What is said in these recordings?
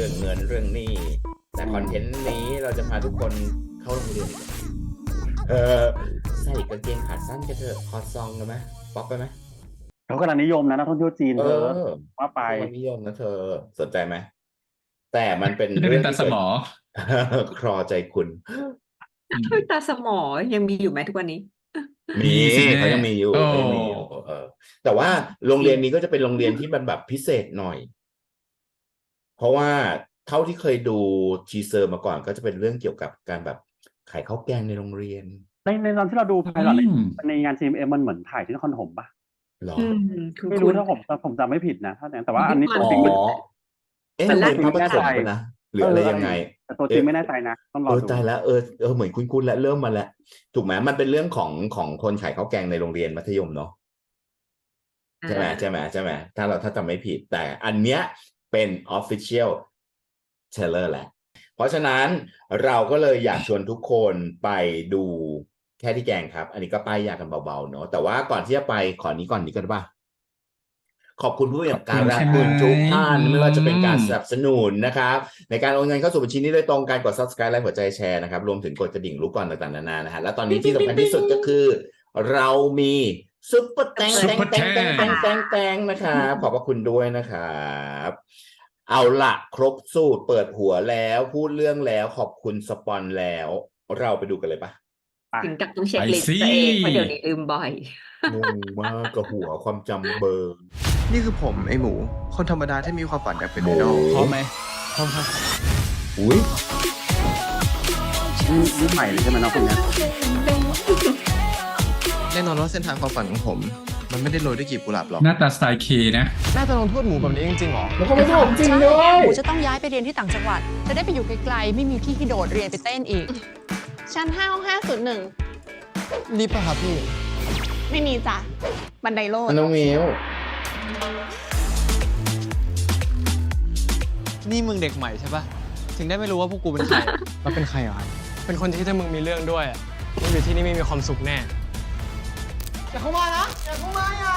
เรื่องเงินเรื่องหนี้แต่คอนเทนต์นี้เราจะพาทุกคนเข้าโรงเรียนอีกเออใส่กางเกงขาสั้นกันเถอะคอซองกันไหมป๊อปไปไหมเขากำลังนิยมนะนักท่องเที่ยวจีนเอเธออว่าไปมันนิยมนะเธอสนใจไหมแต่มันเป็นจะได้เรื่เป็องนตาที่สเกิดมอคลอใจคุณอืมเฮ้ยตาสมอยังมีอยู่ไหมทุกวันนี้ มีมีสิเขายังมีอยู่โอ้เขายังมีอยู่เออแต่ว่าโรงเรียนนี้ก็จะเป็นโรงเรียนที่มันแบบพิเศษหน่อย เพราะว่าเท่าที่เคยดูทีเซอร์มาก่อนก็จะเป็นเรื่องเกี่ยวกับการแบบขายข้าวแกงในโรงเรียน ในในตอนที่เราดูไพลอตในอืม ในงาน GMM มันเหมือนถ่ายที่นครถมปะหรออืมคุณไม่รู้คุณ ถ้าผมผมจำไม่ผิดนะถ้าแต่ว่าอันนี้อ๋ตัวอ๋อจริง เอ๊ะมันโรงเรียนพระปแน่ฐใจมปะนะหรืออะไรยังไง แต่ตัวจริงไม่แน่ใจนะต้องรอเออดูตายแล้วเออเออเหมือนคุ้นๆแล้วเริ่มมาแล้วถูกไหมมันเป็นเรื่องของของคนขายข้าวแกงในโรงเรียนมัธยมเนาะใช่ไหมอ่าใช่ไหมใช่ไหมถ้าเราถ้าจำไม่ผิดแต่อันเนี้ย เป็น Official Trailer แหละ เพราะฉะนั้นเราก็เลยอยากชวนทุกคนไปดูแค่ที่แกงครับ อันนี้ก็ป้ายยากันเบาๆเนาะแต่ว่าก่อนที่จะไปขอนี้ก่อนนี้กันป่ะขอบคุณผู้ประกอบการขอบและคุณคุณทุกท่านใช่ไหมไม่ว่าจะเป็นการอืมสนับสนุนนะครับ ในการโอนเงินเข้าสู่บัญชีนี้โดยตรงการกด subscribe และหัวใจแชร์นะครับรวมถึงกดกระดิ่งรู้ก่อนต่างๆนานานะฮะและตอนนี้ที่สำคัญที่สุดก็คือ เรามี ซุปเปอร์แตงแตงแตงแตงแตงแตงแตงนะครับขอบพระคุณด้วยนะครับเอาละครบสูตรเปิดหัวแล้ว พูดเรื่องแล้วขอบคุณสปอนแล้ว เราไปดูกันเลยปะถึงกับต้องเช็คไปลิสต์สิตัวเองเพราะเดี๋ยวนี้ลืมบ่อยงงมากกับหัวความจำเบอร์นี่คือผมไอหมู คนธรรมดาที่มีความฝันอยากเป็นไอดอลพร้อมไหมพร้อมครับอุ้ยนี่นี่ใหม่เลยใช่ไหมน้องคนเนี้ยแน่นอนว่าเส้นทางความฝันของผม มันไม่ได้โรยด้วยกลีบกุหลาบหรอก หน้าตาสไตล์เคนะ น่าจะลงโทษหมูแบบนี้จริงๆหรอ แล้วก็ไม่ถูกจริงใช่ด้วยหนูจะต้องย้ายไปเรียนที่ต่างจังหวัด จะได้ไปอยู่ไกลๆ ไม่มีที่ที่โดดเรียนไปเต้นอีก ชั้นห้าห้องห้าศูนย์หนึ่งรีบป่ะครับพี่ ไม่มีจ้ะ บันไดโลดน้องมิวนี่มึงเด็กใหม่ใช่ปะถึงได้ไม่รู้ว่าพวกกูเป็นใครแล้วเป็นใครอะเป็นคนที่ถ้ามึงมีเรื่องด้วยอะมึงอยู่ที่นี่ไม่มีความสุขแน่ อย่าเข้ามานะ อย่าเข้ามาอย่า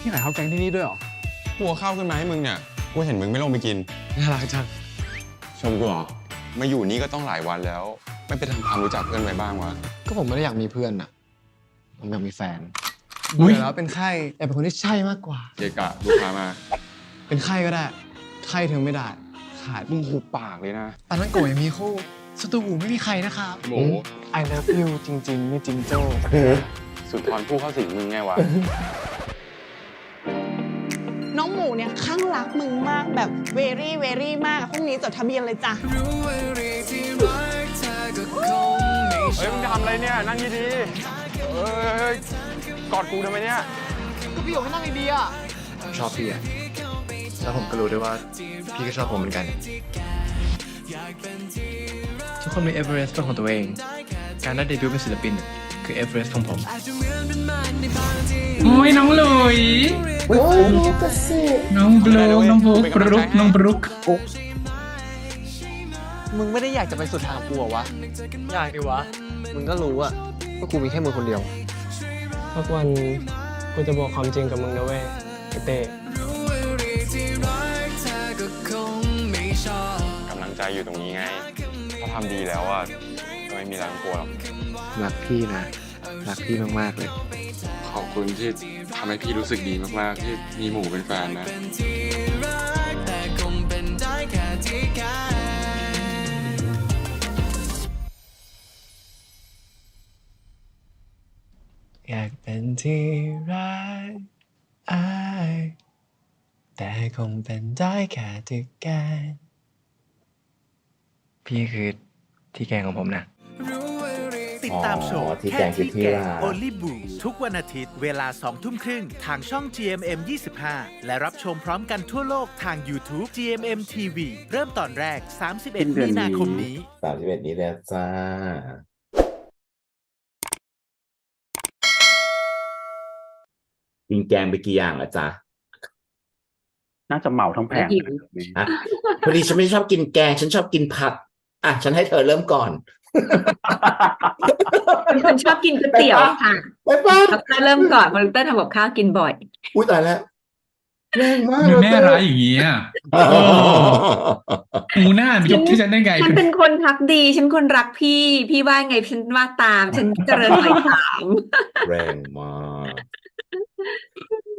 พี่ขายข้าวแกงที่นี่ด้วยหรอ กูเอาข้าวขึ้นมาให้มึงเนี่ย กูเห็นมึงไม่ลงไปกิน น่ารักจัง ชมกูเหรอ มาอยู่นี่ก็ต้องหลายวันแล้ว ไม่ไปทำความรู้จักเพื่อนไว้บ้างวะ ก็ผมไม่ได้อยากมีเพื่อนน่ะ ผมอยากมีแฟนอุ๊ย เบื่อแล้วเป็นไข้แต่เป็นคนที่ใช่มากกว่า เกะกะลูกค้ามา เป็นไข้ก็ได้ ไข้ถึงไม่ได้ ขาดมึงหุบปากเลยนะตอนนั้นโกยมีคู่สตูหูไม่มีใครนะครับหมู I love you จริง ๆ ไม่จริงโจ้สุดทอนผู้เข้าสิงมึงไงวะ น้องหมูเนี่ยข้างรักมึงมากแบบเวรี่เวรี่มากอะพรุ่งนี้จดทะเบียนเลยจ้ะ เฮ้ยมึงจะทำอะไรเนี่ย นั่งดีๆเอ้ยกอดกูทำไมเนี่ย ก็พี่บอกให้นั่งดีๆอะผมชอบพี่อะ แล้วผมก็รู้ด้วยว่าพี่ก็ชอบผมเหมือนกัน ทุกคนมีเอเวอเรสต์เป็นของตัวเอง การได้เดบิวต์เป็นศิลปิน คือเอเวอเรสต์ของผมโอ้ยน้องหลุยน้องบลูน้องบลุกบรุกน้องบรุกมึงไม่ได้อยากจะไปสุดทางกูเหรอวะ อยากดิวะ มึงก็รู้อะว่ากูมีแค่มึงคนเดียว สักวันกูจะบอกความจริงกับมึงนะเว้ยไอ้เต้ กำลังใจอยู่ตรงนี้ไงถ้าทำดีแล้วอะก็ไม่มีอะไรต้องกลัวหรอกรักพี่นะ รักพี่มากๆเลย ขอบคุณที่ทำให้พี่รู้สึกดีมากๆ ที่มีหมูเป็นแฟนนะอยากเป็นที่รักอาย แต่คงเป็นได้แค่ที่แกงพี่คือที่แกงของผมนะ ติดตามชมอ๋อที่แกงคือที่ว่าโอลิบูทุกวันอาทิตย์เวลา2ทุ่มครึ่งทางช่อง GMM 25 และรับชมพร้อมกันทั่วโลกทาง YouTube GMM TV เริ่มตอนแรก 31 มีนาคมนี้สามสิบเอ็ดนี้แล้วจ้ากินแกงไปกี่อย่างอะจ๊ะ น่าจะเหมาทั้งแผงหิวฮะพอดีฉันไม่ชอบกินแกง ฉันชอบกินผัก อะ ฉันให้เธอเริ่มก่อนเป็นคนชอบกินก๋วยเตี๋ยวค่ะไปป้าดอกเตอรเริ่มก่อนเพราะดอกเตอรทำกับข้าวกินบ่อย อุ้ยตายแล้วแรงมากทำไมเลยแม่ร้ายอย่างนี้อะหมูหน้ายกที่ฉันได้ไง ฉันเป็นคนพักดี ฉันคนรักพี่ พี่ว่าไงฉันว่าตาม ฉันเจริญหอยถาม แรงมาก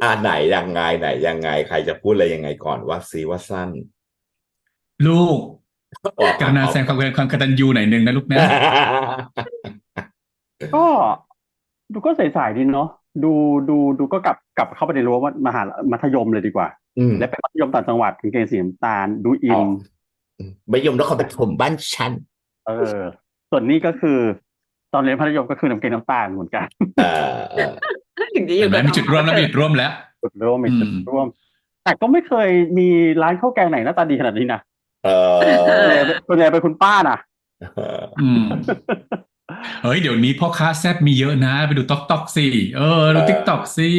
อ่าไหนยังไงไหนยังไง ใครจะพูดอะไรยังไงก่อนว่าซีว่าสั้น ลูกออกการนาแสดงความความกตัญญูหน่อยหนึ่งนะลูกนะก็ดูก็ใสๆดีเนาะดูดูดูก็กลับกลับเข้าไปในรั้วว่ามหามัธยมเลยดีกว่าอืมและเป็นมัธยมต่างจังหวัดกางเกงสีน้ำตาลดูอินไม่ยมนครปฐมบ้านฉันเออ ส่วนนี้ก็คือ ตอนเรียนมัธยมก็คือกางเกงน้ำตาลเหมือนกันเออเออ ถึงจะอเห็ยู่นไหมกับมีจุดร่วมแล้วมีจุดร่วมแล้ว จุดร่วมอีกจุดอืมร่วม แต่ก็ไม่เคยมีร้านข้าวแกงไหนหน้าตาดีขนาดนี้นะเอส่วนใหญ่เป็นคุณป้าน่ะออืมเฮ้ยเดี๋ยวนี้พ่อค้าแซ่บมีเยอะนะ ไปดูต๊อกต๊อกสิเออดูติ๊กต๊อกสิ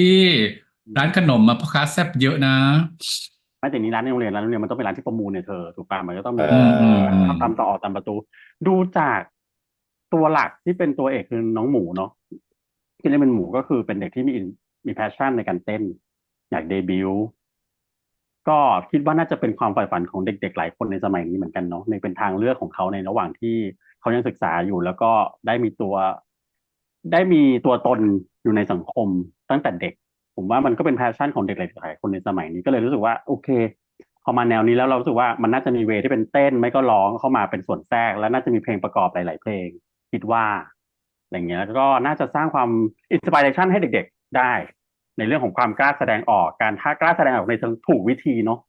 ร้านขนมมาพ่อค้าแซ่บเยอะนะไม่แต่นี้ร้านในโรงเรียนร้านโรงเรียนมันต้องเป็นร้านที่ประมูลเนี่ยเธอถูกป่ะมันก็ต้องมีเอออืมอืมตามต่อออกตามประตู ดูจากตัวหลักที่เป็นตัวเอกคือน้องหมูเนาะ ที่เล่นเป็นหมูก็คือเป็นเด็กที่มีมีแพชชั่นในการเต้น อยากเดบิวต์ก็คิดว่าน่าจะเป็นความใฝ่ฝันของเด็ก ๆ หลายคนในสมัยนี้เหมือนกันเนาะในเป็นทางเลือกของเขาในระหว่างที่เขายังศึกษาอยู่แล้วก็ได้มีตัว ได้มีตัวตนอยู่ในสังคมตั้งแต่เด็ก ผมว่ามันก็เป็นแพชชั่นของเด็กหลายๆคนในสมัยนี้ก็เลยรู้สึกว่า โอเคพอมาแนวนี้แล้วเรารู้สึกว่ามันน่าจะมีเวที่เป็นเต้นไม่ก็ร้องเข้ามาเป็นส่วนแทรก แล้วน่าจะมีเพลงประกอบหลาย ๆ เพลง คิดว่า อะไรเงี้ยแล้วก็น่าจะสร้างความอินสปิเรชันให้เด็ก ๆได้ ในเรื่องของความกล้าแสดงออกการถ้ากล้าแสดงออกในถูกวิธีเนาะ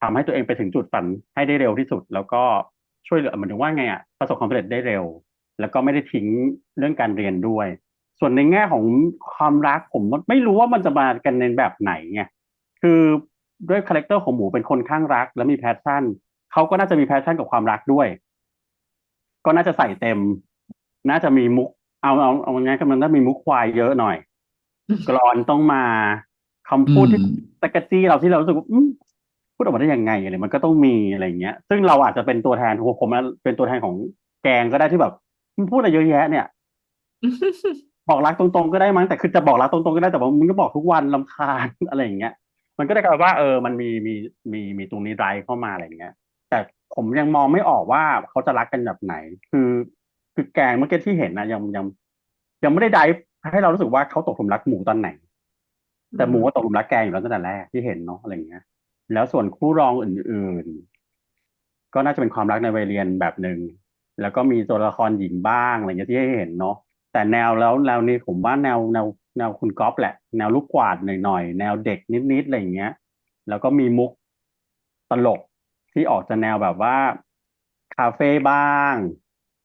ทำให้ตัวเองไปถึงจุดฝันให้ได้เร็วที่สุด แล้วก็ช่วยเหลือเหมือนถึงว่าไงอะประสบความสำเร็จได้เร็ว แล้วก็ไม่ได้ทิ้งเรื่องการเรียนด้วย ส่วนในแง่ของความรักผมไม่รู้ว่ามันจะมากันในแบบไหนไงคือด้วยคาแรคเตอร์ของหมูเป็นคนข้างรัก และมีแพชชั่นเขาก็น่าจะมีแพชชั่นกับความรักด้วย ก็น่าจะใส่เต็ม น่าจะมีมุก เอาเอาเอาง่ายๆก็มันน่ามีมุกควายเยอะหน่อย กรอนต้องมาคำพูดที่อืมตะกะจี้เราที่เรารู้สึกว่าอืมพูดออกมาได้ยังไงอะไรมันก็ต้องมีอะไรอย่างเงี้ย ซึ่งเราอาจจะเป็นตัวแทนของผมนะเป็นตัวแทนของแกงก็ได้ที่แบบมึงพูดอะไรเยอะแยะเนี่ย บอกรักตรงๆก็ได้มั้งแต่คือจะบอกรักตรงๆก็ได้แต่ว่ามึงก็บอกทุกวันลำคาญ อะไรอย่างเงี้ย มันก็ได้กลายว่าเออมันมีมีมีมีตรงนี้ไดรฟ์เข้ามาอะไรอย่างเงี้ย แต่ผมยังมองไม่ออกว่าเขาจะรักกันแบบไหน คือ คือแกงเมื่อกี้ที่เห็นนะยังยัง ยังไม่ได้ไดรฟ์ให้เรารู้สึกว่าเขาตกหลุมรักหมูตอนไหน แต่หมูก็ตกหลุมรักแกงอยู่แล้วตั้งแต่แรกที่เห็นเนาะอะไรอย่างเงี้ย แล้วส่วนคู่รองอื่น ๆ ก็น่าจะเป็นความรักในวัยเรียนแบบหนึ่งแล้วก็มีตัวละครหญิงบ้างอะไรเงี้ยที่ให้เห็นเนาะแต่แนวแล้วแนวนี้ผมว่าแนวแนวแนวคุณก๊อฟแหละ แนวลูกกวาดหน่อยๆแนวเด็กนิดๆอะไรอย่างเงี้ย แล้วก็มีมุกตลกที่ออกจะแนวแบบว่า คาเฟ่บ้าง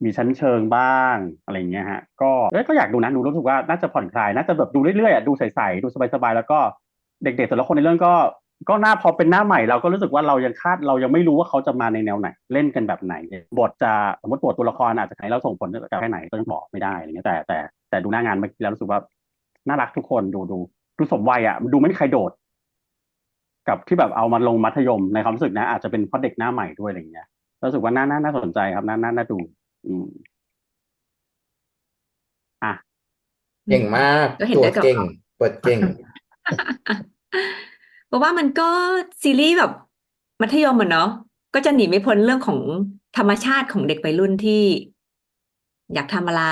มีชั้นเชิงบ้างอะไรเงี้ยฮะก็เอ้ยก็อยากดูนะดูรู้สึกว่าน่าจะผ่อนคลายน่าจะแบบดูเรื่อยๆอะดูใสๆดูสบายๆแล้วก็เด็กๆแต่ละคนในเรื่องก็ก็หน้าพอเป็นหน้าใหม่เราก็รู้สึกว่าเรายังคาดเรายังไม่รู้ว่าเขาจะมาในแนวไหน เล่นกันแบบไหน บทจะสมมติบทตัวละครอาจจะไหนเราส่งผลกับแค่ไหนก็ยังบอกไม่ได้อะไรเงี้ยแต่แต่แต่ดูหน้างานเมื่อกี้แล้วรู้สึกว่าน่ารักทุกคนดูดูดูสมวัยอะดูไม่มีใครโดด กับที่แบบเอามาลงมัธยมในความรู้สึกนะ อาจจะเป็นเพราะเด็กหน้าใหม่ด้วยอะไรเงี้ยรู้สึกว่าน่าน่าน่าสนใจครับน่าน่าน่าดู อืมอะ เก่งมากก็เห็นตัวด้วยกับเก่งเปิดเก่ง เพราะว่ามันก็ซีรีส์แบบมัธยมอะเนาะก็จะหนีไม่พ้นเรื่องของธรรมชาติของเด็กวัยรุ่นที่ อยากทำอะไร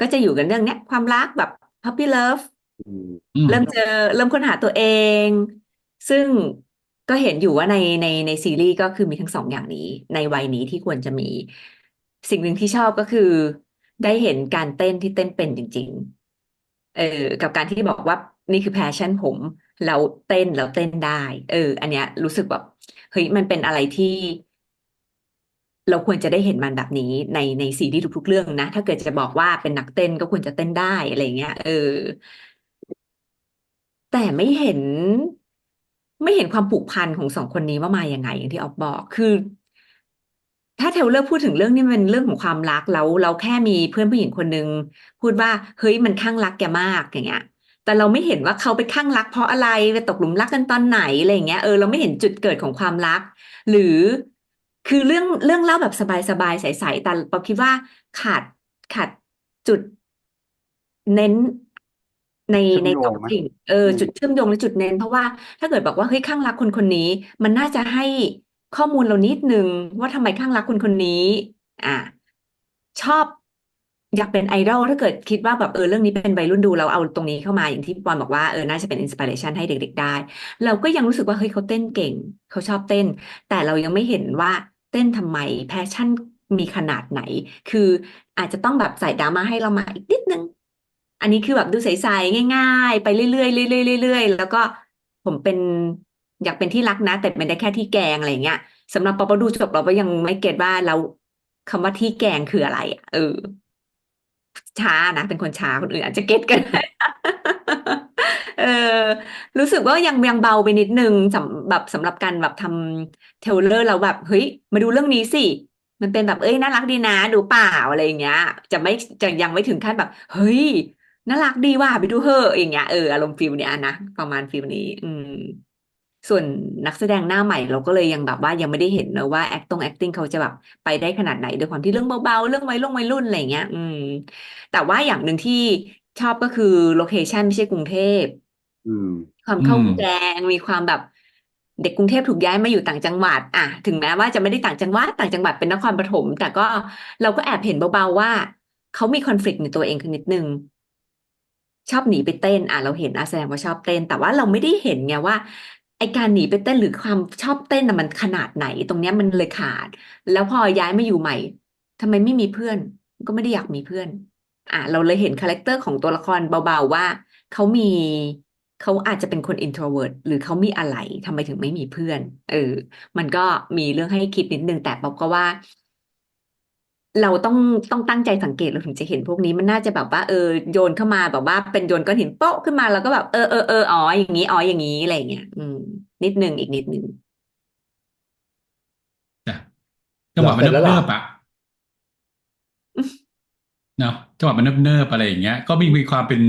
ก็จะอยู่กันเรื่องเนี้ยความรักแบบ puppy love อืม อืม เริ่มเจอเริ่มค้นหาตัวเอง ซึ่งก็เห็นอยู่ว่าในในในซีรีส์ก็คือมีทั้งสองอย่างนี้ ในวัยนี้ที่ควรจะมี สิ่งหนึ่งที่ชอบก็คือ ได้เห็นการเต้นที่เต้นเป็นจริง ๆ เออ กับการที่บอกว่านี่คือแพชชั่นผมแล้วเต้นแล้วเต้นได้ เออ อันเนี้ย รู้สึกแบบเฮ้ยมันเป็นอะไรที่ เราควรจะได้เห็นมันแบบนี้ในในซีรีส์ทุกๆเรื่องนะ ถ้าเกิดจะบอกว่าเป็นนักเต้นก็ควรจะเต้นได้อะไรเงี้ย เออ แต่ไม่เห็น ไม่เห็นความผูกพันของสองคนนี้ว่ามาอยังไงอย่างที่ออฟบอก คือ ถ้าเทเลอร์พูดถึงเรื่องนี้มันเป็นเรื่องของความรักแล้วเราแค่มีเพื่อนผู้หญิงคนหนึ่งพูดว่าเฮ้ยมันข้างรักแกมากอย่างเงี้ยแต่เราไม่เห็นว่าเขาไปข้างรักเพราะอะไรไปตกหลุมรักกันตอนไหนอะไรอย่างเงี้ยเออเราไม่เห็นจุดเกิดของความรัก หรือคือเรื่องเรื่องเล่าแบบสบายๆใสๆแต่ป๊อปคิดว่าขาดขาดจุดเน้นในเชื่อมในโยสองงไหมสิ่งเอออืมจุดเชื่อมโยงและจุดเน้น เพราะว่าถ้าเกิดบอกว่าเฮ้ยข้างรักคนคนนี้ มันน่าจะให้ ข้อมูลเรานิดนึงว่าทำไมข้างรักคนคนนี้ อะชอบอยากเป็นไอดอลถ้าเกิดคิดว่าแบบเออเรื่องนี้เป็นวัยรุ่นดูเราเอาตรงนี้เข้ามาอย่างที่ปอนบอกว่าเออน่าจะเป็นอินสปิเรชันให้เด็ก ๆ ได้ เราก็ยังรู้สึกว่าเฮ้ยเขาเต้นเก่ง เขาชอบเต้น แต่เรายังไม่เห็นว่าเต้นทำไมแพชชั่นมีขนาดไหน คืออาจจะต้องแบบใส่ดราม่าให้เรามาอีกนิดนึง อันนี้คือแบบดูใสๆง่าย ๆ ไปเรื่อยๆเรื่อยๆเรื่อยๆแล้วก็ผมเป็น อยากเป็นที่รักนะ แต่เป็นได้แค่ที่แกงอะไรเงี้ยสำหรับปอปดูจบเราก็ยังไม่เก็ตว่าเราคำว่าที่แกงคืออะไรอะเออ ช้านะเป็นคนช้าคนอื่นอาจจะเก็ตกันเออรู้สึกว่ายังยังเบาไปนิดนึงสำแบบสำหรับการแบบทำเทรลเลอร์เราแบบเฮ้ย มาดูเรื่องนี้สิ มันเป็นแบบเอ้ยน่ารักดีนะ ดูเปล่าอะไรอย่างเงี้ย จะไม่จะยังไม่ถึงขั้นแบบ เฮ้ยน่ารักดีว่ะไปดูเถอะอย่างเงี้ยเอออารมณ์ฟิลเนี้ยนะประมาณฟิลนี้ อืม ส่วนนักแสดงหน้าใหม่เราก็เลยยังแบบว่ายังไม่ได้เห็นนะว่า acting acting เขาจะแบบไปได้ขนาดไหนด้วยความที่เรื่องเบาๆ เรื่องวัยรุ่นวัยรุ่นอะไรอย่างเงี้ย อืม แต่ว่าอย่างหนึ่งที่ชอบก็คือโลเคชันไม่ใช่กรุงเทพอืม ความอืเข้ามแกงมีความแบบเด็กกรุงเทพถูกย้ายมาอยู่ต่างจังหวัด อะ ถึงแม้ว่าจะไม่ได้ต่างจังหวัดต่างจังหวัดเป็นนครปฐมแต่ก็เราก็แอบเห็นเบาๆว่าเขามีคอน FLICT ในตัวเองคือนิดนึง ชอบหนีไปเต้น อะเราเห็นอะแสดงว่าชอบเต้น แต่ว่าเราไม่ได้เห็นไงว่า ไอการหนีไปเต้นหรือความชอบเต้นน่ะมันขนาดไหน ตรงเนี้ยมันเลยขาด แล้วพอย้ายมาอยู่ใหม่ทำไมไม่มีเพื่อน ก็ไม่ได้อยากมีเพื่อน อะเราเลยเห็นคาแรคเตอร์ของตัวละครเบาๆว่าเขามีเขาอาจจะเป็นคน introvert หรือเขามีอะไรทำไมถึงไม่มีเพื่อน เออ มันก็มีเรื่องให้คิดนิดนึงแต่ป๊อบก็ว่า เราต้องต้องตั้งใจสังเกตเราถึงจะเห็นพวกนี้มันน่าจะแบบว่า เออโยนเข้ามาแบบว่าเป็นโยนก้อนหินโป๊ะขึ้นมาแล้วก็แบบเออเออเอออ๋ออย่างนี้อ๋ออย่างนี้อะไรอย่างเงี้ยอืม นิดนึงอีกนิดนึงจ้ะจังหวะมันเสร็จแล้วเหรอเนิบๆอะเนาะจังหวะมันเนิบๆอะไรอย่างเงี้ย ก็มีมีความเป็น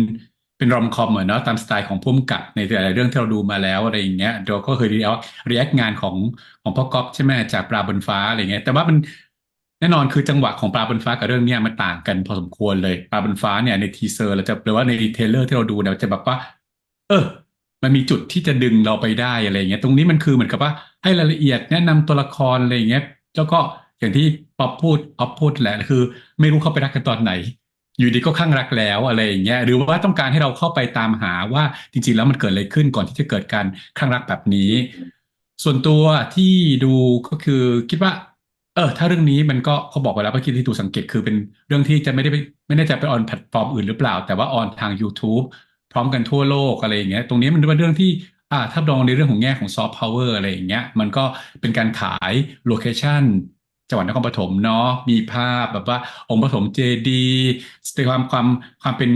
เป็นรอมคอมเหมือนเนาะตามสไตล์ของพุ่มกับในหลายๆเรื่องที่เราดูมาแล้วอะไรอย่างเงี้ยเราก็เคยรีแอครีแอคงานของของพ่อก๊อฟใช่ไหมจากปลาบนฟ้าอะไรเงี้ยแต่ว่ามัน แน่นอนคือจังหวะของปลาบนฟ้ากับเรื่องเนี้ยมันต่างกันพอสมควรเลยปลาบนฟ้าเนี่ยในทีเซอร์เราจะหรือว่าในเทลเลอร์ที่เราดูเนี่ยจะแบบว่า เออ มันมีจุดที่จะดึงเราไปได้อะไรอย่างเงี้ยตรงนี้มันคือเหมือนกับว่าให้รายละเอียดแนะนำตัวละครอะไรอย่างเงี้ยแล้วก็อย่างที่ป๊อปพูดป๊อปพูดแหละคือ ไม่รู้เขาไปรักกันตอนไหน อยู่ดีก็ข้างรักแล้วอะไรอย่างเงี้ยหรือว่าต้องการให้เราเข้าไปตามหาว่าจริง ๆ แล้วมันเกิดอะไรขึ้นก่อนที่จะเกิดการข้างรักแบบนี้ ส่วนตัวที่ดูก็คือคิดว่า เออ ถ้าเรื่องนี้มันก็เขาบอกไปแล้วเมื่อกี้ที่ดูสังเกตคือเป็นเรื่องที่จะไม่ได้ไปไม่แน่ใจไปออนแพลตฟอร์มอื่นหรือเปล่า แต่ว่าออนทาง YouTube พร้อมกันทั่วโลกอะไรอย่างเงี้ย ตรงนี้มันเป็นเรื่องที่อ่าถ้ามองในเรื่องของแง่ของซอฟต์พาวเวอร์อะไรอย่างเงี้ย มันก็เป็นการขายโลเคชันจังหวัดนครปฐมเนาะมีภาพแบบว่าองค์ปฐมเจดีย์ความความความเป็น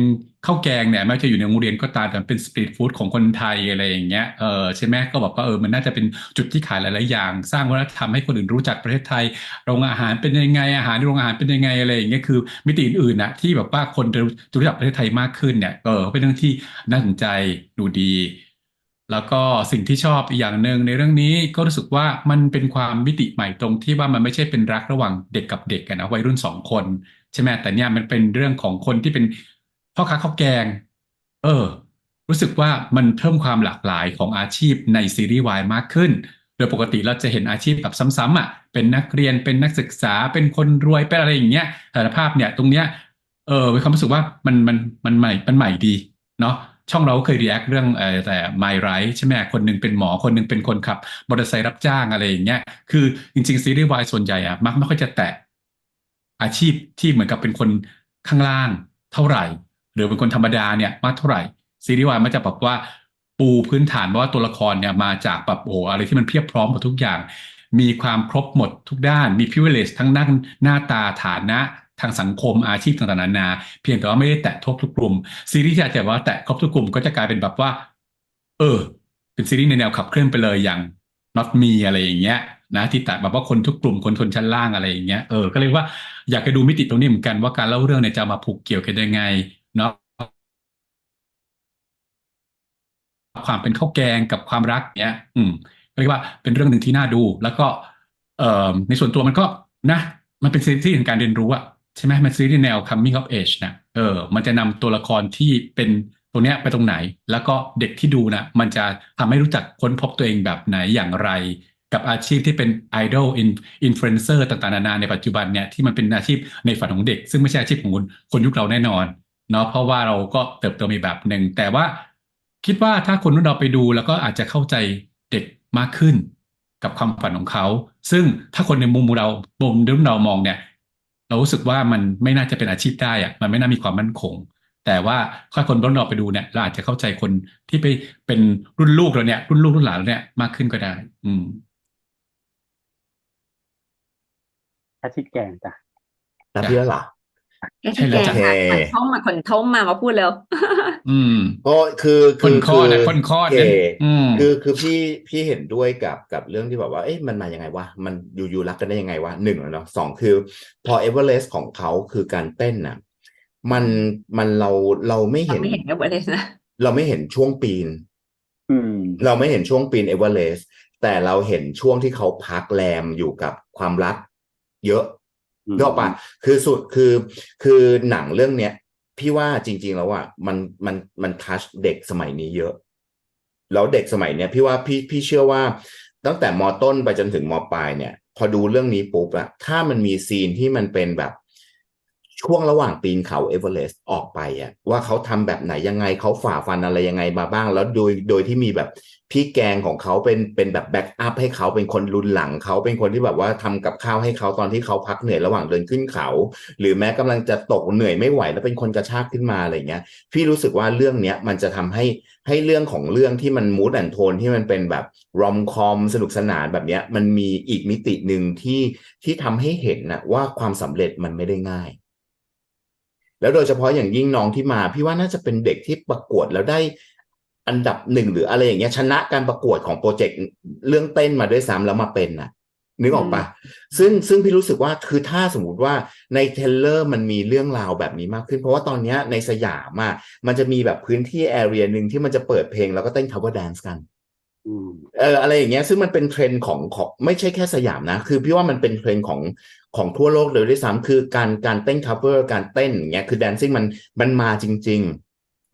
ข้าวแกงเนี่ยแม้จะอยู่ในโรงเรียนก็ตามแต่เป็นสตรีทฟู้ดของคนไทยอะไรอย่างเงี้ยเออใช่ไหมก็บอกว่าเออมันน่าจะเป็นจุดที่ขายหลายๆอย่าง สร้างวัฒนธรรมให้คนอื่นรู้จักประเทศไทยโรงอาหารเป็นยังไงอาหารในโรงอาหารเป็นยังไงอะไรอย่างเงี้ยคือ มิติอื่นๆนะที่แบบว่าคนจะรู้จักประเทศไทยมากขึ้นเนี่ยเออเป็นเรื่องที่น่าสนใจดูดี แล้วก็สิ่งที่ชอบอีกอย่างหนึ่งในเรื่องนี้ก็รู้สึกว่ามันเป็นความมิติใหม่ตรงที่ว่ามันไม่ใช่เป็นรักระหว่างเด็กกับเด็กกันนะวัยรุ่นสองคนใช่ไหมแต่เนี่ยมันเป็นเรื่องของคนที่เป็น พ่อค้าข้าวแกง เออ รู้สึกว่ามันเพิ่มความหลากหลายของอาชีพในซีรีส์วายมากขึ้น โดยปกติเราจะเห็นอาชีพแบบซ้ำๆอะ เป็นนักเรียนเป็นนักศึกษาเป็นคนรวยเป็นอะไรอย่างเงี้ยแต่ภาพเนี่ยตรงเนี้ยเออมีความรู้สึกว่ามันมันมันใหม่มันใหม่ดีเนาะช่องเราก็เคยรีแอคเรื่องแต่ My Right ใช่ไหมคนหนึ่งเป็นหมอคนหนึ่งเป็นคนขับมอเตอร์ไซค์รับจ้างอะไรอย่างเงี้ยคือจริง ๆ ซีรีส์วายส่วนใหญ่อะมักไม่ค่อยจะแตะอาชีพที่เหมือนกับเป็นคนข้างล่างเท่าไหร่ หรือเป็นคนธรรมดาเนี่ยมากเท่าไหร่ซีรีส์วายมันจะแบบว่าปูพื้นฐานว่าตัวละครเนี่ยมาจากแบบโอ้อะไรที่มันเพียบพร้อมหมดทุกอย่าง มีความครบหมดทุกด้านมี privilege ทั้งหน้าหน้าตาฐานะทางสังคมอาชีพต่างๆนานา เพียงแต่ว่าไม่ได้แตะทุกทุกกลุ่ม ซีรีส์ที่อาจจะว่าแตะครบทุกกลุ่มก็จะกลายเป็นแบบว่า เออ เป็นซีรีส์ในแนวขับเคลื่อนไปเลยอย่าง not me อะไรอย่างเงี้ยนะที่แตะแบบว่าคนทุกกลุ่มคนชนชั้นล่างอะไรอย่างเงี้ยเออก็เลยว่าอยากจะดูมิติตรงนี้เหมือนกันว่าการเล่าเรื่องเนี่ยจะมาผูกเกี่ยวกันยังไง เนาะความเป็นข้าวแกงกับความรักเนี้ย อืมเรียกว่าเป็นเรื่องหนึ่งที่น่าดู แล้วก็เอ่อในส่วนตัวมันก็นะ มันเป็นซีรีส์ของการเรียนรู้อะใช่ไหมมันซีรีส์แนว coming of age นะเออ มันจะนำตัวละครที่เป็นตรงเนี้ยไปตรงไหน แล้วก็เด็กที่ดูนะมันจะทำให้รู้จักค้นพบตัวเองแบบไหนอย่างไร กับอาชีพที่เป็นไอดอลอินฟลูเอนเซอร์ต่างๆนานาในปัจจุบันเนี่ยที่มันเป็นอาชีพในฝันของเด็ก ซึ่งไม่ใช่อาชีพของคนยุคเราแน่นอน เนาะเพราะว่าเราก็เติบโตมีแบบหนึ่ง แต่ว่าคิดว่าถ้าคนรุ่นเราไปดูแล้วก็อาจจะเข้าใจเด็กมากขึ้น กับความฝันของเขา ซึ่งถ้าคนในมุมเรามุมรุ่นเรามองเนี่ย เรารู้สึกว่ามันไม่น่าจะเป็นอาชีพได้อะมันไม่น่ามีความมั่นคง แต่ว่าถ้าคนรุ่นเราไปดูเนี่ยเราอาจจะเข้าใจคนที่ไปเป็นรุ่นลูกเราเนี่ย รุ่นลูกรุ่นหลานเราเนี่ยมากขึ้นก็ได้ อืมอาชีพแกงจ้ะแล้วพี่แล้วเหรอ แค่ใช่ที่แล้แกวงจ้ะค่ะขนท่มมาขนท่มมามาพูดเร็วอืม ก็คือคนคือคลอดอะคือคนคลอดโอนั่นเคอืมคือคือพี่พี่เห็นด้วยกับกับเรื่องที่แบบว่า เอ๊ะมันมายังไงวะมันอยู่อยู่รักกันได้ยังไงวะหนึ่งอะเนาะสองคือ พอเอเวอเรสต์ของเขาคือการเต้นน่ะ มันมันเราเราไม่เราเห็นไม่เห็นเอเวอเรสต์นะเราไม่เห็นช่วงปีน อืม เราไม่เห็นช่วงปีนเอเวอเรสต์แต่เราเห็นช่วงที่เขาพักแรมอยู่กับความรัก เยอะ อืมนึกออกปะคือสุดคือคือหนังเรื่องเนี้ยพี่ว่าจริง ๆ แล้วอะมันมันมันทัชเด็กสมัยนี้เยอะ แล้วเด็กสมัยเนี้ยพี่ว่าพี่พี่เชื่อว่า ตั้งแต่มต้นไปจนถึงมปลายเนี่ย พอดูเรื่องนี้ปุ๊บอะถ้ามันมีซีนที่มันเป็นแบบช่วงระหว่างปีนเขาเอเวอเรสต์ออกไปอะว่าเขาทำแบบไหนยังไงเขาฝ่าฟันอะไรยังไงมาบ้าง แล้วโดยโดยที่มีแบบ พี่แกงของเขาเป็นเป็นแบบแบ็กอัพให้เขาเป็นคนรุนหลังเขาเป็นคนที่แบบว่าทำกับข้าวให้เขาตอนที่เขาพักเหนื่อยระหว่างเดินขึ้นเขา หรือแม้กำลังจะตกเหนื่อยไม่ไหว แล้วเป็นคนกระชากขึ้นมาอะไรเงี้ย พี่รู้สึกว่าเรื่องเนี้ยมันจะทำให้ให้เรื่องของเรื่องที่มันมูดแอนโทนที่มันเป็นแบบรอมคอมสนุกสนานแบบเนี้ย มันมีอีกมิติหนึ่งที่ที่ทำให้เห็นนะว่าความสำเร็จมันไม่ได้ง่าย แล้วโดยเฉพาะอย่างยิ่งน้องที่มา พี่ว่าน่าจะเป็นเด็กที่ประกวดแล้วได้ อันดับหนึ่งหรืออะไรอย่างเงี้ยชนะการประกวดของโปรเจกต์เรื่องเต้นมาด้วยซ้ำแล้วมาเป็นน่ะนึกออกปะซึ่งซึ่งพี่รู้สึกว่าคือถ้าสมมติว่าในเทรลเลอร์มันมีเรื่องราวแบบนี้มากขึ้น เพราะว่าตอนเนี้ยในสยามอะมันจะมีแบบพื้นที่แอเรียหนึ่งที่มันจะเปิดเพลงแล้วก็เต้น cover dance กันอืมเอออะไรอย่างเงี้ยซึ่งมันเป็นเทรนด์ของของไม่ใช่แค่สยามนะ คือพี่ว่ามันเป็นเทรนด์ของของทั่วโลกเลยด้วยซ้ำคือการการเต้น cover การเต้นอย่างเงี้ยคือ dancing มันมันมาจริง ๆ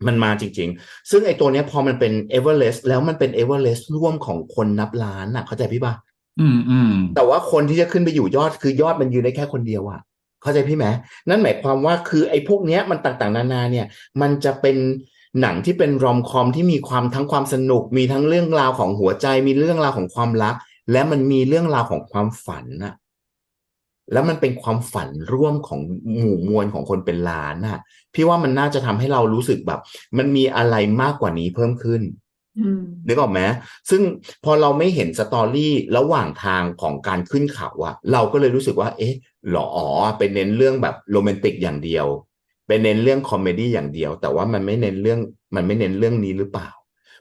มันมาจริง ๆ ซึ่งไอ้ตัวเนี้ยพอมันเป็น Everest แล้วมันเป็น Everest ร่วมของคนนับล้านอะ เข้าใจพี่ปะอืมอืมแต่ว่าคนที่จะขึ้นไปอยู่ยอดคือยอดมันยืนได้แค่คนเดียวอะเข้าใจพี่ไหมนั่นหมายความว่าคือไอ้พวกเนี้ยมันต่างๆ นานาเนี่ย มันจะเป็นหนังที่เป็นรอมคอมที่มีความทั้งความสนุก มีทั้งเรื่องราวของหัวใจ มีเรื่องราวของความรัก และมันมีเรื่องราวของความฝันน่ะ แล้วมันเป็นความฝันร่วมของหมู่มวลของคนเป็นล้านน่ะ พี่ว่ามันน่าจะทำให้เรารู้สึกแบบ มันมีอะไรมากกว่านี้เพิ่มขึ้นอืมนึกออกไหมซึ่งพอเราไม่เห็นสตอรี่ระหว่างทางของการขึ้นเขาอะเราก็เลยรู้สึกว่า เอ๊ะหรออ๋อเป็นเน้นเรื่องแบบโรแมนติกอย่างเดียว เป็นเน้นเรื่องคอมเมดี้อย่างเดียว แต่ว่ามันไม่เน้นเรื่อง มันไม่เน้นเรื่องนี้หรือเปล่า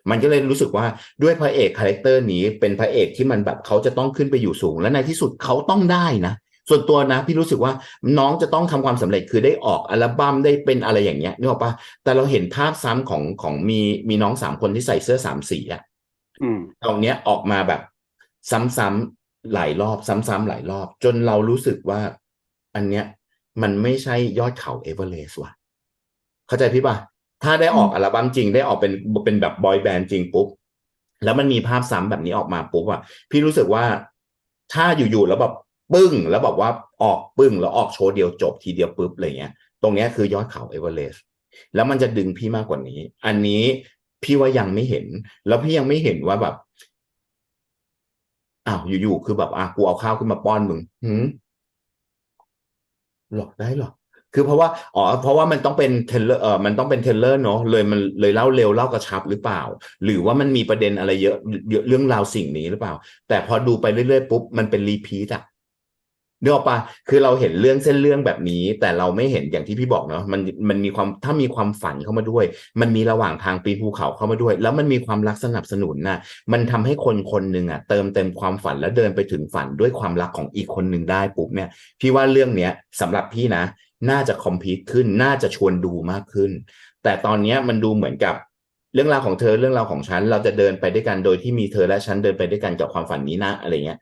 มันก็เลยรู้สึกว่าด้วยพระเอกคาแรคเตอร์นี้เป็นพระเอกที่มันแบบเขาจะต้องขึ้นไปอยู่สูง และในที่สุดเขาต้องได้นะ ส่วนตัวนะพี่รู้สึกว่าน้องจะต้องทำความสำเร็จคือได้ออกอัลบั้มได้เป็นอะไรอย่างเงี้ยนึกออกปะแต่เราเห็นภาพซ้ำของของมีมีน้องสามคนที่ใส่เสื้อสามสีอะอืมตรงเนี้ยออกมาแบบ ซ้ำๆหลายรอบ ซ้ำๆหลายรอบ จนเรารู้สึกว่า อันเนี้ย มันไม่ใช่ยอดเขาเอเวอเรสต์ว่ะเข้าใจพี่ป่ะถ้าได้ออกอัลบั้มจริงได้ออกเป็นเป็นแบบบอยแบนด์จริงปุ๊บแล้วมันมีภาพซ้ำแบบนี้ออกมาปุ๊บอะพี่รู้สึกว่าถ้าอยู่ๆแล้วแบบ ปึ้ง แล้วบอกว่าออกปึ้ง แล้วออกโชว์เดียวจบทีเดียวปุ๊บอะไรเงี้ย ตรงเนี้ยคือยอดเขาเอเวอเรสต์แล้วมันจะดึงพี่มากกว่านี้ อันนี้พี่ว่ายังไม่เห็น แล้วพี่ยังไม่เห็นว่าแบบอ้าวอยู่ๆคือแบบอะกูเอาข้าวขึ้นมาป้อนมึงหืมหรอกได้หรอคือเพราะว่าอ๋อเพราะว่ามันต้องเป็นเทเลอร์เออมันต้องเป็นเทเลอร์เนาะเลยมันเลยเล่าเร็วเล่ากระชับหรือเปล่า หรือว่ามันมีประเด็นอะไรเยอะเยอะเรื่องราวสิ่งนี้หรือเปล่า แต่พอดูไปเรื่อยๆปุ๊บมันเป็นรีพีทอะ เนกออกปะคือเราเห็นเรื่องเส้นเรื่องแบบนี้ แต่เราไม่เห็นอย่างที่พี่บอกเนาะมันมันมีความถ้ามีความฝันเข้ามาด้วย มันมีระหว่างทางปีนภูเขาเข้ามาด้วย แล้วมันมีความรักสนับสนุนน่ะมันทำให้คนคนหนึ่งอะเติมเต็มความฝันแล้วเดินไปถึงฝันด้วยความรักของอีกคนหนึ่งได้ปุ๊บเนี่ย พี่ว่าเรื่องเนี้ยสำหรับพี่นะ น่าจะคอมพีทขึ้นน่าจะชวนดูมากขึ้น แต่ตอนเนี้ยมันดูเหมือนกับเรื่องราวของเธอเรื่องราวของฉัน เราจะเดินไปด้วยกันโดยที่มีเธอและฉันเดินไปด้วยกันกับความฝันนี้นะอะไรเงี้ย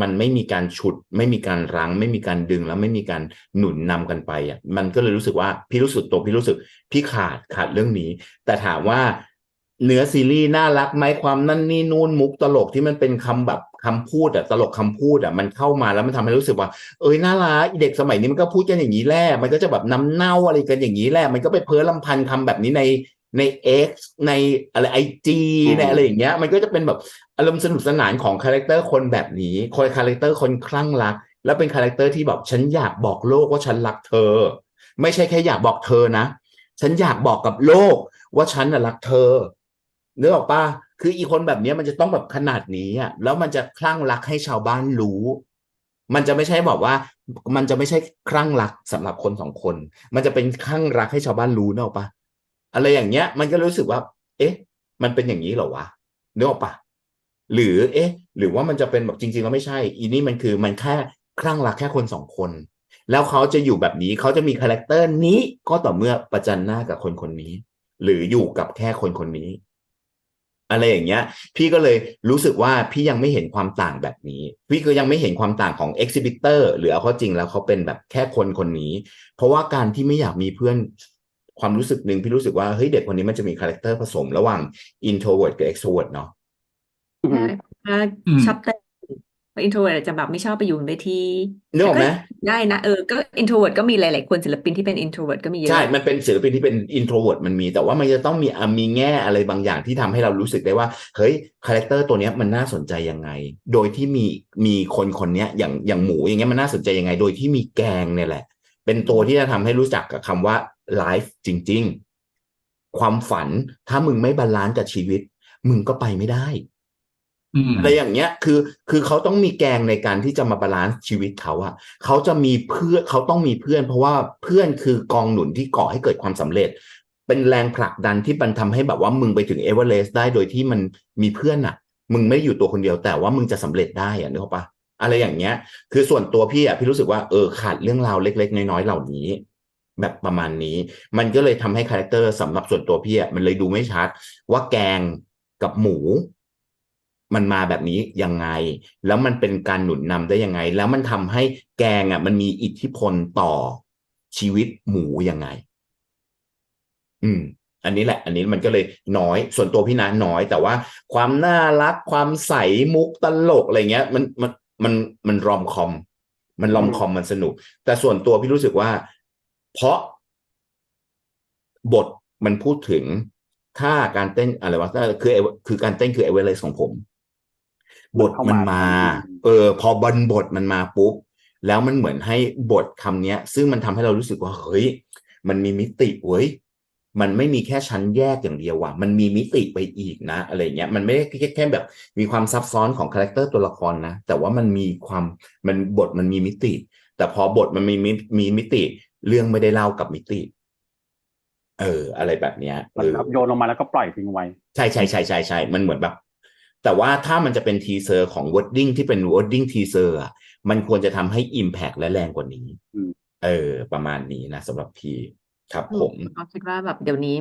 มันไม่มีการฉุด ไม่มีการรั้ง ไม่มีการดึงแล้วไม่มีการหนุนนำกันไปอะมันก็เลยรู้สึกว่าพี่รู้สึกตัวพี่รู้สึกพี่ขาดขาดเรื่องนี้ แต่ถามว่าเนื้อซีรีส์น่ารักไหมความนั่นนี่นู่นมุกตลกที่มันเป็นคำแบบคำพูดอะตลกคำพูดอะมันเข้ามาแล้วมันทำให้รู้สึกว่า เอ้ยน่ารักเด็กสมัยนี้มันก็พูดกันอย่างนี้แหละมันก็จะแบบน้ำเน่าอะไรกันอย่างนี้แหละมันก็ไปเพ้อลำพันคำแบบนี้ใน ใน X ในอะไรไอจีอืมในอะไรอย่างเงี้ย มันก็จะเป็นแบบอารมณ์สนุกสนานของคาแรคเตอร์คนแบบนี้ คนคาแรคเตอร์คนคลั่งรัก แล้วเป็นคาแรคเตอร์ที่แบบฉันอยากบอกโลกว่าฉันรักเธอ ไม่ใช่แค่อยากบอกเธอนะ ฉันอยากบอกกับโลกว่าฉันน่ะรักเธอนึกออกปะคืออีคนแบบเนี้ยมันจะต้องแบบขนาดนี้อะแล้วมันจะคลั่งรักให้ชาวบ้านรู้ มันจะไม่ใช่บอกว่า มันจะไม่ใช่คลั่งรักสำหรับคนสองคน มันจะเป็นคลั่งรักให้ชาวบ้านรู้นึกออกปะ อะไรอย่างเงี้ย มันก็รู้สึกว่า เอ๊ะ มันเป็นอย่างนี้เหรอวะนึกออกปะหรือ เอ๊ะ หรือว่ามันจะเป็นแบบจริงๆแล้วไม่ใช่ อีนี่มันคือมันแค่คลั่งรักแค่คนสองคน แล้วเขาจะอยู่แบบนี้เขาจะมีคาแรคเตอร์นี้ก็ต่อเมื่อประจันหน้ากับคนคนนี้ หรืออยู่กับแค่คนคนนี้ อะไรอย่างเงี้ย พี่ก็เลยรู้สึกว่าพี่ยังไม่เห็นความต่างแบบนี้ พี่ก็ยังไม่เห็นความต่างของ exhibitor หรือเอาเข้าจริงแล้วเขาเป็นแบบแค่คนคนนี้ เพราะว่าการที่ไม่อยากมีเพื่อน ความรู้สึกหนึ่งพี่รู้สึกว่าเฮ้ยเด็กคนนี้มันจะมีคาแรคเตอร์ผสมระหว่าง introvert กับ extrovert เนาะอืมถ้าอืมชอบเต้นอินโทรเวิร์จะแบบไม่ชอบไปอยู่บนเวทีนึกออกไหมได้นะเออก็อินโทรเวิร์ก็มีหลาย ๆ คนศิลปินที่เป็นอินโทรเวิร์ก็มีเยอะใช่ มันเป็นศิลปินที่เป็น introvert มันมี แต่ว่ามันจะต้องมีอะมีแง่อะไรบางอย่างที่ทำให้เรารู้สึกได้ว่าเฮ้ยคาแรคเตอร์ตัวเนี้ยมันน่าสนใจยังไง โดยที่มีมีคนคนเนี้ยอย่างอย่างหมูอย่างเงี้ยมันน่าสนใจยังไง โดยที่มีแกงเนี่ยแหละ เป็นตัวที่จะทำให้รู้จักกับคำว่า life จริง ๆ ความฝันถ้ามึงไม่บาลานซ์กับชีวิต มึงก็ไปไม่ได้อืมอะไรอย่างเงี้ยคือคือเขาต้องมีแกงในการที่จะมาบาลานซ์ชีวิตเขาอะเขาจะมีเพื่อนเขาต้องมีเพื่อน เพราะว่าเพื่อนคือกองหนุนที่ก่อให้เกิดความสำเร็จ เป็นแรงผลักดันที่มันทำให้แบบว่ามึงไปถึงเอเวอเรสต์ได้โดยที่มันมีเพื่อนอะมึงไม่ได้อยู่ตัวคนเดียวแต่ว่ามึงจะสำเร็จได้อะนึกออกปะอะไรอย่างเงี้ย คือส่วนตัวพี่อะพี่รู้สึกว่าเออขาดเรื่องราวเล็ก ๆ น้อยๆเหล่านี้ แบบประมาณนี้ มันก็เลยทำให้คาแรคเตอร์สำหรับส่วนตัวพี่อะมันเลยดูไม่ชัด ว่าแกงกับหมู มันมาแบบนี้ยังไง แล้วมันเป็นการหนุนนำได้ยังไง แล้วมันทำให้แกงอะ มันมีอิทธิพลต่อชีวิตหมูยังไง อืมอันนี้แหละ อันนี้มันก็เลยน้อย ส่วนตัวพี่นะน้อย แต่ว่าความน่ารักความใสมุกตลกอะไรเงี้ย มันมันมันมันรอมคอม มันรอมคอมมันสนุก แต่ส่วนตัวพี่รู้สึกว่า เพราะบทมันพูดถึงท่าการเต้นอะไรวะคือไอ้คือการเต้นคือไอเวเลสของผม บทมันมา เออ พอบนบทมันมาปุ๊บ แล้วมันเหมือนให้บทคำเนี้ย ซึ่งมันทำให้เรารู้สึกว่า เฮ้ย มันมีมิติเว้ยมันไม่มีแค่ชั้นแยกอย่างเดียวว่ะ มันมีมิติไปอีกนะ อะไรเงี้ย มันไม่ได้แค่แค่แบบ มีความซับซ้อนของคาแรคเตอร์ตัวละครนะ แต่ว่ามันมีความ มันบทมันมีมิติ แต่พอบทมันมีมิมีมิติ เรื่องไม่ได้เล่ากับมิติ เออ อะไรแบบเนี้ยมันเออแบบโยนลงมาแล้วก็ปล่อยทิ้งไว้ ใช่ใช่ใช่ใช่ใช่มันเหมือนแบบ แต่ว่าถ้ามันจะเป็นทีเซอร์ของ wording ที่เป็น wording ทีเซอร์อะมันควรจะทำให้ impact และแรงกว่านี้อืมเออ ประมาณนี้นะสำหรับพี่ครับผมก็คิดว่าแบบเดี๋ยวนี้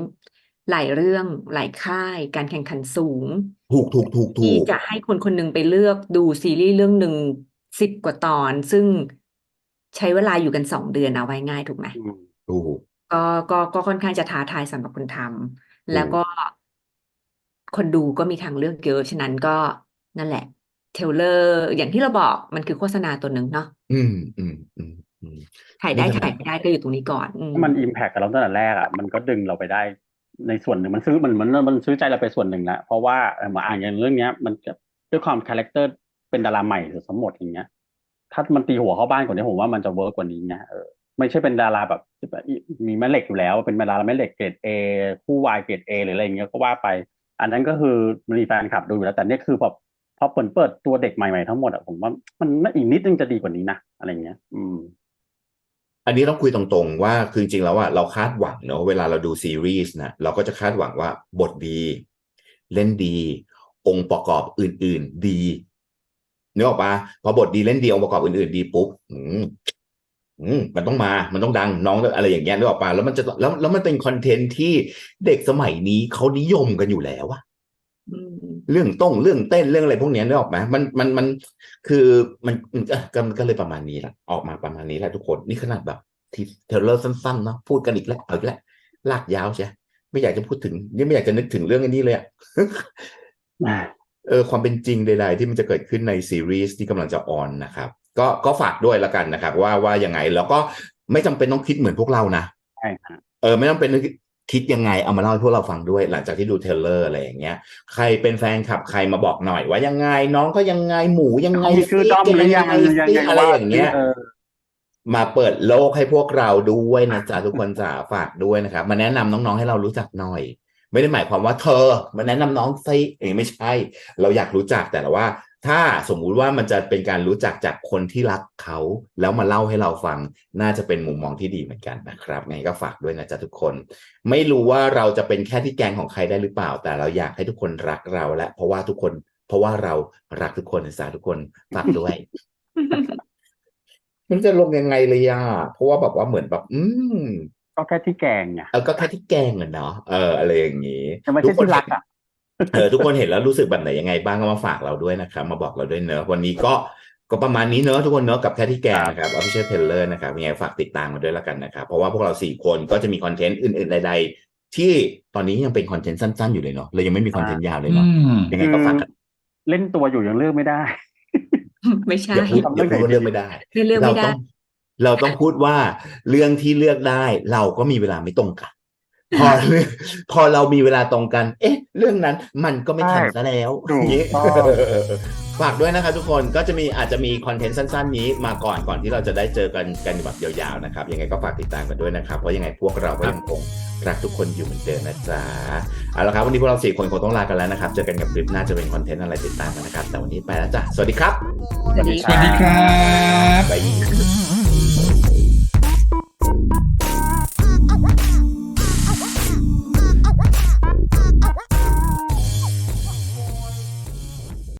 หลายเรื่องหลายค่ายการแข่งขันสูง ถูกถูกถูกถูที่กจะให้คนคนหนึ่งไปเลือกดูซีรีส์เรื่องหนึ่งสิบกว่าตอน ซึ่ง ใช้เวลาอยู่กันสองเดือนเอาไว้ง่ายถูกไหมอืมถูกก็ก็ก็ค่อนข้างจะท้าทายสำหรับคนทำแล้วก็คนดูก็มีทางเลือกเยอะ ฉะนั้นก็นั่นแหละ เทเลอร์อย่างที่เราบอกมันคือโฆษณาตัวหนึ่งเนาะอืมอืมอืมอืมถ่ายได้นี่ขนาดถ่ายไม่ได้ก็อยู่ตรงนี้ก่อนอืมถ้ามันอิมแพคกับเราตั้งแต่แรกอะมันก็ดึงเราไปได้ในส่วนหนึ่งมันซื้อมันมันมันซื้อใจเราไปส่วนหนึ่งแล้วเพราะว่าเอ่อมาอ่านอย่างเรื่องเนี้ย มันจะด้วยความคาแรคเตอร์เป็นดาราใหม่ทั้งหมดอย่างเงี้ย ถ้ามันตีหัวเข้าบ้านกว่านี้ผมว่ามันจะเวิร์กกว่านี้ไงเออไม่ใช่เป็นดาราแบบมีแม่เหล็กอยู่แล้ว เป็นดาราแม่เหล็กเกรดเอคู่วายเกรดเอหรืออะไรเงี้ยก็ว่าไป อันนั้นก็คือมีแฟนคลับดูอยู่แล้ว แต่เนี่ยคือแบบพอเปิดเปิดตัวเด็กใหม่ๆทั้งหมดอะผมว่ามันอีกนิดนึงจะดีกว่านี้นะอะไรเงี้ย อืม อันนี้ต้องคุยตรงๆว่าคือจริงๆแล้วอะเราคาดหวังเนอะเวลาเราดูซีรีส์นะเราก็จะคาดหวังว่าบทดี เล่นดี องค์ประกอบอื่น ๆ ดี นึกออกปะพอบทดีเล่นดีองค์ประกอบอื่นๆดีปุ๊บอืมอืมมันต้องมา มันต้องดังน้องอะไรอย่างเงี้ยนึกออกปะแล้วมันจะแล้วแล้วมันเป็นคอนเทนต์ที่เด็กสมัยนี้เขานิยมกันอยู่แล้วอะอืมเรื่องต้งเรื่องเต้นเรื่องอะไรพวกเนี้ยนึกออกไหมมันมันมันคือมันมันก็ก็ก็เลยประมาณนี้แหละออกมาประมาณนี้แหละทุกคนนี่ขนาดแบบทีเทรลเลอร์สั้นๆเนาะพูดกันอีกแล้วเอาอีกแล้วลากยาวใช่ไม่อยากจะพูดถึงนี่ไม่อยากจะนึกถึงเรื่องอันนี้เลยอะ เออความเป็นจริงใดๆที่มันจะเกิดขึ้นในซีรีส์ที่กำลังจะออนนะครับ ก็ก็ฝากด้วยละกันนะครับ ว่าว่ายังไงแล้วก็ไม่จำเป็นต้องคิดเหมือนพวกเรานะใช่ฮะเออไม่ต้องเป็นคิดยังไงเอามาเล่าให้พวกเราฟังด้วย หลังจากที่ดูเทรลเลอร์อะไรอย่างเงี้ย ใครเป็นแฟนคลับใครมาบอกหน่อย ว่ายังไงน้องก็ยังไงหมูยังไงมีชื่อด้อมหรือยังไงยังซิไงอะไรว่าอย่างเงี้ยเออมาเปิดโลกให้พวกเราด้วยนะจ๊ะทุกคนจ๋าฝากด้วยนะครับ มาแนะนำน้องๆให้เรารู้จักหน่อย ไม่ได้หมายความว่าเธอมาแนะนำน้องซิเองไม่ใช่ เราอยากรู้จักแต่ว่า ถ้าสมมุติว่ามันจะเป็นการรู้จักจากคนที่รักเขา แล้วมาเล่าให้เราฟังน่าจะเป็นมุมมองที่ดีเหมือนกันนะครับไงก็ฝากด้วยนะจ๊ะทุกคน ไม่รู้ว่าเราจะเป็นแค่ที่แกงของใครได้หรือเปล่า แต่เราอยากให้ทุกคนรักเรา และเพราะว่าทุกคนเพราะว่าเรารักทุกคนนะจ๊ะทุกคนฝากด้วยมันจะลงยังไงเลยอะเพราะว่าแบบว่าเหมือนแบบ อืม ก็แค่ที่แกงไงเออก็แค่ที่แกงอะเนาะเอออะไรอย่างงี้จะไม่ทุใช่กคนที่รักอะเออทุกคนเห็นแล้วรู้สึกแบบไหนยังไงบ้างก็มาฝากเราด้วยนะครับ มาบอกเราด้วยเนอะวันนี้ก็ก็ประมาณนี้เนอะทุกคนเนอะกับแค่ที่แกงนะครับ official trailer นะครับยังไงฝากติดตามมาด้วยแล้วกันนะครับ เพราะว่าพวกเราสี่คนก็จะมีคอนเทนต์อื่นๆใดๆ ที่ตอนนี้ยังเป็นคอนเทนต์สั้นๆอยู่เลยเนาะเรายังไม่มีคอนเทนต์ยาวเลยอืเนาะมยังไงก็ฝากกันเล่นตัวอยู่ยังเลือกไม่ได้ ไม่ใช่อย่าพูดอย่าพูดว่าเลือกไม่ได้เลือกไม่ได้ เราต้องเราต้องพูดว่าเรื่องที่เลือกได้ เราก็มีเวลาไม่ตรงกัน พอเรื่องพอเรามีเวลาตรงกัน เอ๊ะ เรื่องนั้นมันก็ไม่ทันใช่ซะแล้วถูกอย่างนี้ต้องฝากด้วยนะครับทุกคนก็จะมีอาจจะมีคอนเทนต์สั้น ๆ นี้มาก่อนก่อนที่เราจะได้เจอกันกันแบบยาวๆนะครับยังไงก็ฝากติดตามกันด้วยนะครับ เพราะยังไงพวกเราก็ยังคงรักทุกคนอยู่เหมือนเดิมนะจ๊ะเอาละครับวันนี้พวกเราสี่คนคงต้องลากันแล้วนะครับ เจอกันกับคลิปหน้าจะเป็นคอนเทนต์อะไรติดตามกันนะครับ แต่วันนี้ไปแล้วจ้ะสวัสดีครับ สวัสดีสวัสดีครับบ๊ายบาย